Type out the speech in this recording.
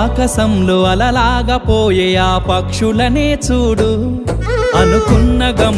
ఆకాశంలో అలలాగా పోయే ఆ పక్షులనే చూడు. అనుకున్న గమ్యం